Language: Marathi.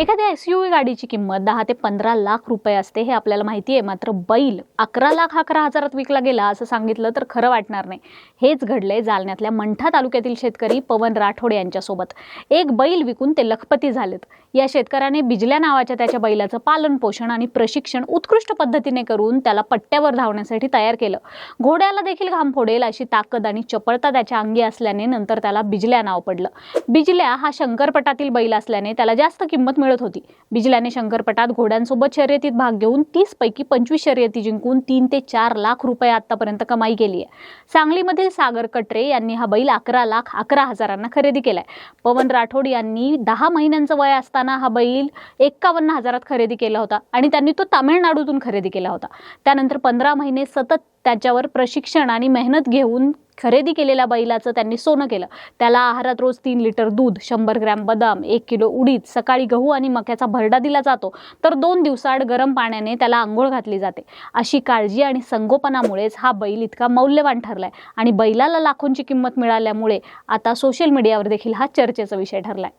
एखाद्या एस यू गाडीची किंमत दहा ते पंधरा लाख रुपये असते हे आपल्याला माहिती आहे. मात्र बैल अकरा लाख अकरा हजारात विकला गेला असं सांगितलं तर खरं वाटणार नाही. हेच घडले जालन्यातल्या मंठा तालुक्यातील शेतकरी पवन राठोड यांच्यासोबत. एक बैल विकून ते लखपती झालेत. या शेतकऱ्याने बिजल्या नावाच्या त्याच्या बैलाचं पालन पोषण आणि प्रशिक्षण उत्कृष्ट पद्धतीने करून त्याला पट्ट्यावर धावण्यासाठी तयार केलं. घोड्याला देखील घाम फोडेल अशी ताकद आणि चपळता त्याच्या अंगी असल्याने नंतर त्याला बिजल्या नाव पडलं. बिजल्या हा शंकरपटातील बैल असल्याने त्याला जास्त किंमत मिळत होती. बिजलाने शंकरपटात घोड्यांसोबत शर्यतीत भाग घेऊन तीस पैकी पंचवीस शर्यती जिंकून तीन ते चार लाख रुपये आतापर्यंत कमाई केली आहे. सांगलीमधील सागर कटरे यांनी हा बैल अकरा लाख अकरा हजारांना खरेदी केलाय. पवन राठोड यांनी दहा महिन्यांचं वय असताना हा बैल एक्कावन्न हजारात खरेदी केला होता आणि त्यांनी तो तामिळनाडूतून खरेदी केला होता. त्यानंतर पंधरा महिने सतत त्याच्यावर प्रशिक्षण आणि मेहनत घेऊन खरेदी केलेल्या बैलाचं त्यांनी सोनं केलं. त्याला आहारात रोज तीन लिटर दूध शंभर ग्रॅम बदाम एक किलो उडीद सकाळी गहू आणि मक्याचा भरडा दिला जातो. तर दोन दिवसाआड गरम पाण्याने त्याला आंघोळ घातली जाते. अशी काळजी आणि संगोपनामुळेच हा बैल इतका मौल्यवान ठरलाय. आणि बैलाला लाखोंची किंमत मिळाल्यामुळे आता सोशल मीडियावर देखील हा चर्चेचा विषय ठरलाय.